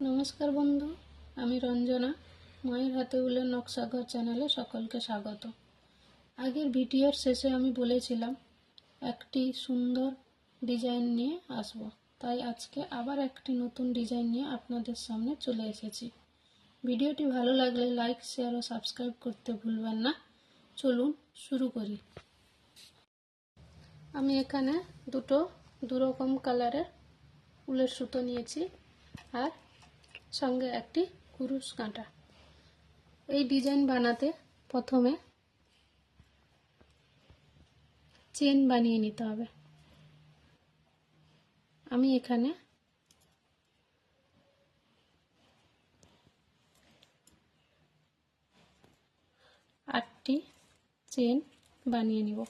নমস্কার বন্ধু, আমি রঞ্জনা। মায়ের হাতে উলের নকশাঘর চ্যানেলে সকলকে স্বাগত। আগের ভিডিওর শেষে আমি বলেছিলাম, একটি সুন্দর ডিজাইন নিয়ে আসব। তাই আজকে আবার একটি নতুন ডিজাইন নিয়ে আপনাদের সামনে চলে এসেছি। ভিডিওটি ভালো লাগলে লাইক, শেয়ার ও সাবস্ক্রাইব করতে ভুলবেন না। চলুন শুরু করি। আমি এখানে দুটো দুরকম কালারের উলের সুতো নিয়েছি। আর সঙ্গে একটি কুরুশ কাঁটা। এই ডিজাইন বানাতে প্রথমে চেন বানিয়ে নিতে হবে। আমি এখানে আটটি চেন বানিয়ে নিব।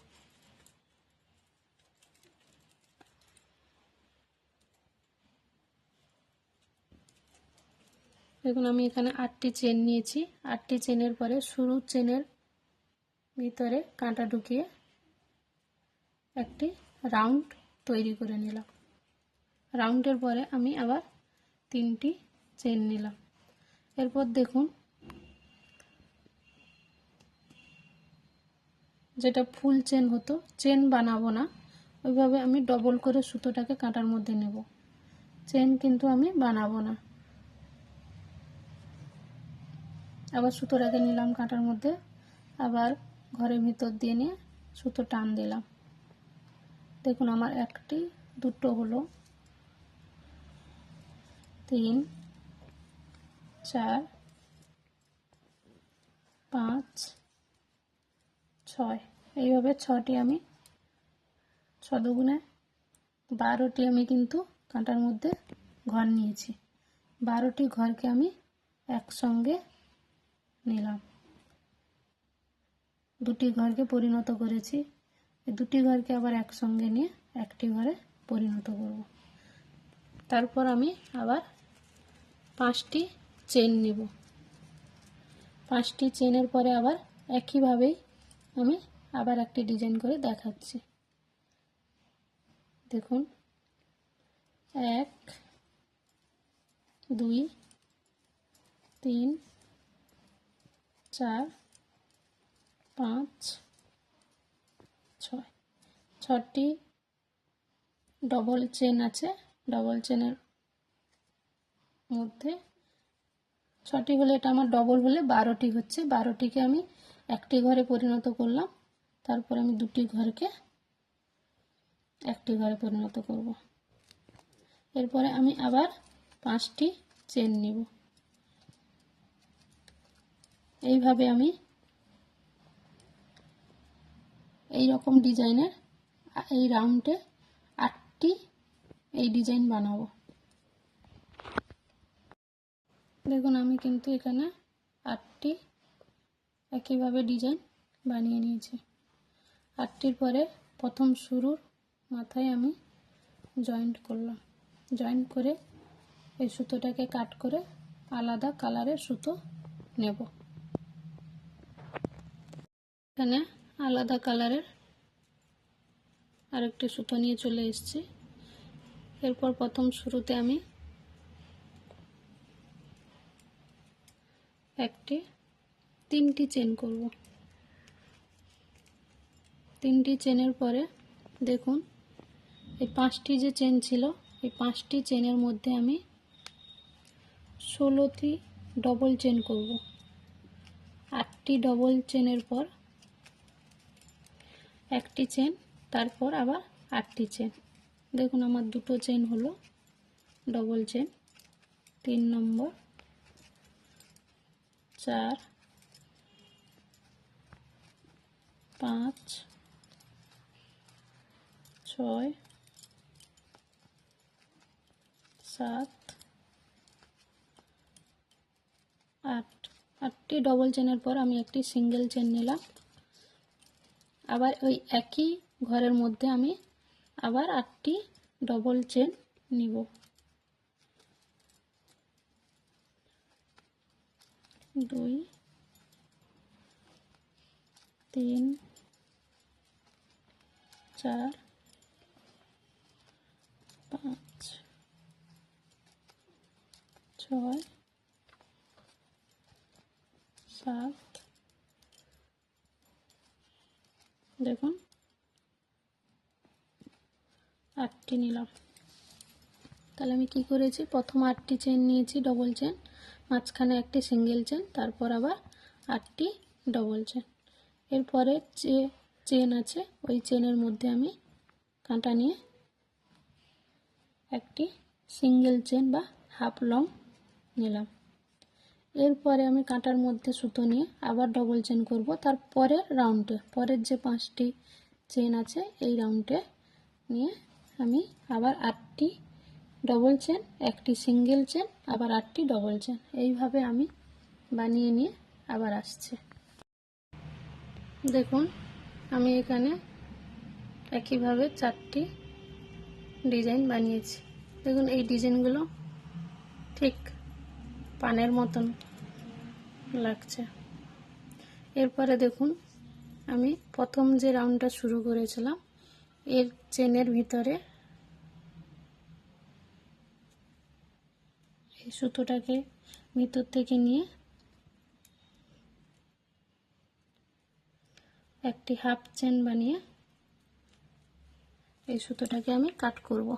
দেখুন, আমি এখানে আটটি চেন নিয়েছি। আটটি চেনের পরে শুরু চেনের ভিতরে কাঁটা ঢুকিয়ে একটি রাউন্ড তৈরি করে নিলাম। রাউন্ডের পরে আমি আবার তিনটি চেন নিলাম। এরপর দেখুন, যেটা ফুল চেন হতো চেন বানাবো না। ওইভাবে আমি ডবল করে সুতোটাকে কাঁটার মধ্যে নেব। চেন কিন্তু আমি বানাবো না। আবার সুতোটাকে নিলাম কাঁটার মধ্যে। আবার ঘরের ভিতর দিয়ে নিয়ে সুতো টান দিলাম। দেখুন আমার একটি, দুটো হলো। তিন, চার, পাঁচ, ছয়। এইভাবে ছটি আমি, ছ দুগুণে বারোটি আমি কিন্তু কাঁটার মধ্যে ঘর নিয়েছি। বারোটি ঘরকে আমি একসঙ্গে নিলাম। দুটি ঘরকে পরিণত করেছি। এই দুটি ঘরকে আবার একসঙ্গে নিয়ে একটি ঘরে পরিণত করব। তারপর আমি আবার পাঁচটি চেন নেব। পাঁচটি চেনের পরে আবার একইভাবেই আমি আবার একটি ডিজাইন করে দেখাচ্ছি। দেখুন, এক, দুই, তিন চার, পাঁচ, ছয়। ছটি ডবল চেন আছে। ডবল চেনের মধ্যে ছটি হলে এটা আমার ডবল হলে বারোটি হচ্ছে। বারোটিকে আমি একটি ঘরে পরিণত করলাম। তারপর আমি দুটি ঘরকে একটি ঘরে পরিণত করব। এরপরে আমি আবার পাঁচটি চেন নিব। এইভাবে আমি এই রকম ডিজাইনের এই রাউন্ডে আটটি এই ডিজাইন বানাবো। দেখুন, আমি কিন্তু এখানে আটটি একইভাবে ডিজাইন বানিয়ে নিয়েছি। আটটির পরে প্রথম শুরুর মাথায় আমি জয়েন্ট করলাম। জয়েন্ট করে এই সুতোটাকে কাট করে আলাদা কালারের সুতো নেব। এখানে আলাদা কালারের আরেকটি সুতো নিয়ে চলে এসেছি। এরপর প্রথম শুরুতে আমি একটি, তিনটি চেন করব। তিনটি চেনের পরে দেখুন, এই পাঁচটি যে চেন ছিল, এই পাঁচটি চেনের মধ্যে আমি ষোলোটি ডবল চেন করব। আটটি ডবল চেনের পর একটি চেন তারপর আবার আটটি চেন দেখুন আমার দুটো চেন হলো ডবল চেন তিন নম্বর, চার, পাঁচ, ছয়, সাত, আট। আটটি ডবল চেনের পর আমি একটি সিঙ্গেল চেন নিলাম। আবার ওই একই ঘরের মধ্যে আমি আবার আটটি ডবল চেন নিব। দুই, তিন, চার, পাঁচ, ছয়, সাত দেখুন। আটটি নিলাম। তাহলে আমি কি করেছি? প্রথম আটটি চেন নিয়েছি ডবল চেন মাঝখানে একটি সিঙ্গেল চেন তারপর আবার আটটি ডবল চেন এরপরে যে চেন আছে, ওই চেনের মধ্যে আমি কাঁটা নিয়ে একটি সিঙ্গেল চেন বা হাফ লং নিলাম। এরপরে আমি কাঁটার মধ্যে সুতো নিয়ে আবার ডবল চেন করব। তার পরের রাউন্ডে পরের যে পাঁচটি চেন আছে, এই রাউন্ডে নিয়ে আমি আবার আটটি ডবল চেন একটি সিঙ্গেল চেন আবার আটটি ডবল চেন এইভাবে আমি বানিয়ে নিয়ে আবার আসছে। দেখুন, আমি এখানে একইভাবে চারটি ডিজাইন বানিয়েছি। দেখুন, এই ডিজাইনগুলো ঠিক পানের মতন লাগছে। এরপরে দেখুন, আমি প্রথম যে রাউন্ডটা শুরু করেছিলাম, এর চেনের ভিতরে এই সুতোটাকে ভিতর থেকে নিয়ে একটি হাফ চেন বানিয়ে এই সুতোটাকে আমি কাট করব।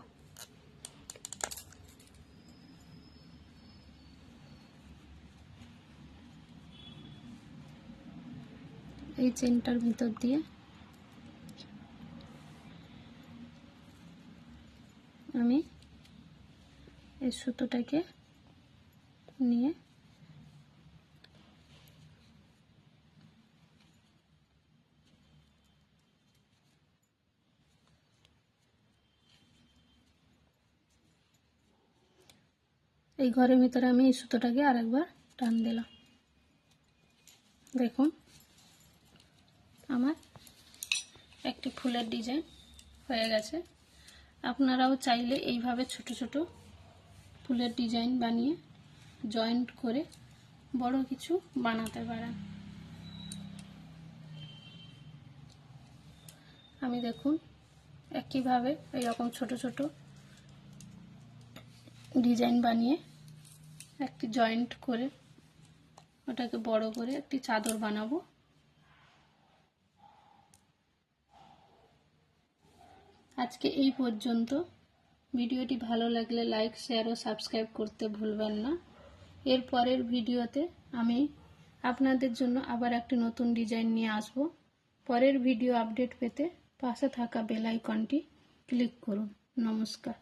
এই চেনটার ভিতর দিয়ে। আমি এই সুতোটাকে নিয়ে এই ঘরের ভিতরে আমি এই সুতোটাকে আরেকবার টান দিলাম। দেখুন। আমার একটি ফুলের ডিজাইন হয়ে গেছে। আপনারাও চাইলে এইভাবে ছোট ছোট ফুলের ডিজাইন বানিয়ে জয়েন্ট করে বড় কিছু বানাতে পারেন। আমি দেখুন একইভাবে এইরকম ছোট ছোট ডিজাইন বানিয়ে একটি জয়েন্ট করে ওটাকে বড় করে একটি চাদর বানাবো। আজকে এই পর্যন্ত। ভিডিওটি ভালো লাগলে লাইক শেয়ার ও সাবস্ক্রাইব করতে ভুলবেন না। এর পরের ভিডিওতে আমি আপনাদের জন্য আবার একটি নতুন ডিজাইন নিয়ে আসব। পরের ভিডিও আপডেট পেতে পাশে থাকা বেল আইকনটি ক্লিক করুন। নমস্কার।